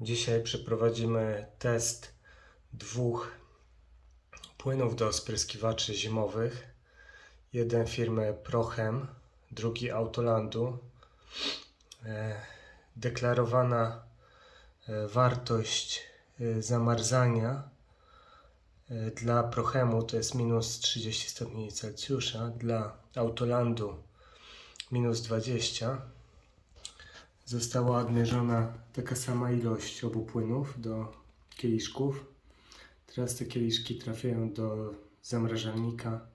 Dzisiaj przeprowadzimy test dwóch płynów do spryskiwaczy zimowych. Jeden firmy Prochem, drugi Autolandu. E, Deklarowana e, wartość e, zamarzania dla Prochemu to jest minus 30 stopni Celsjusza, dla Autolandu minus 20 została odmierzona taka sama ilość obu płynów do kieliszków. Teraz te kieliszki trafiają do zamrażalnika.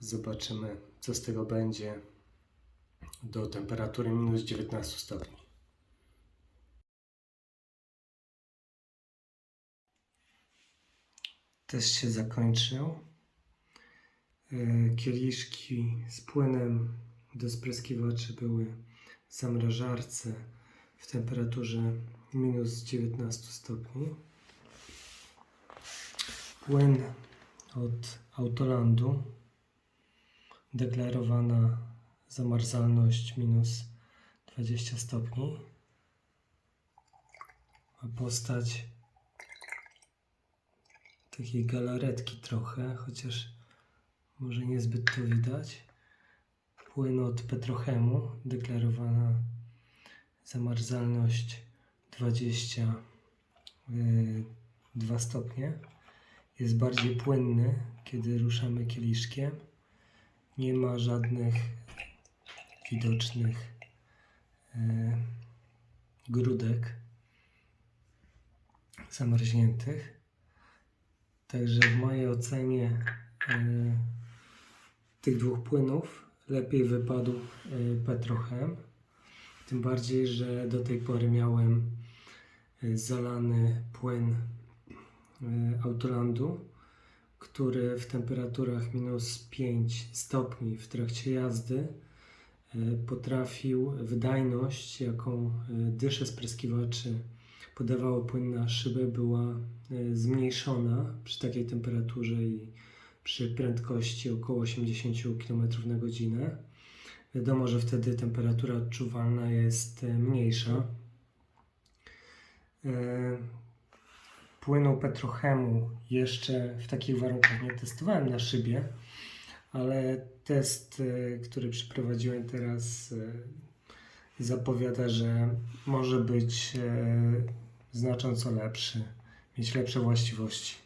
Zobaczymy, co z tego będzie do temperatury minus 19 stopni. Test się zakończył. E, Kieliszki z płynem do spryskiwaczy były zamrażarce w temperaturze minus 19 stopni. Płyn od Autolandu deklarowana zamarzalność minus 20 stopni. Ma postać takiej galaretki trochę, chociaż może niezbyt to widać. Płyn od Petrochemu, deklarowana zamarzalność 22 stopnie. Jest bardziej płynny, kiedy ruszamy kieliszkiem. Nie ma żadnych widocznych e, grudek zamarzniętych. Także w mojej ocenie e, tych dwóch płynów lepiej wypadł e, Petrochem. Tym bardziej, że do tej pory miałem e, zalany płyn e, Autolandu, który w temperaturach minus 5 stopni w trakcie jazdy potrafił wydajność, jaką dysze spryskiwaczy podawało płyn na szybę, była zmniejszona przy takiej temperaturze i przy prędkości około 80 km na godzinę. Wiadomo, że wtedy temperatura odczuwalna jest e, mniejsza. E, Płynu Petrochemu jeszcze w takich warunkach nie testowałem na szybie, ale test, e, który przeprowadziłem teraz, zapowiada, że może być znacząco lepszy, mieć lepsze właściwości.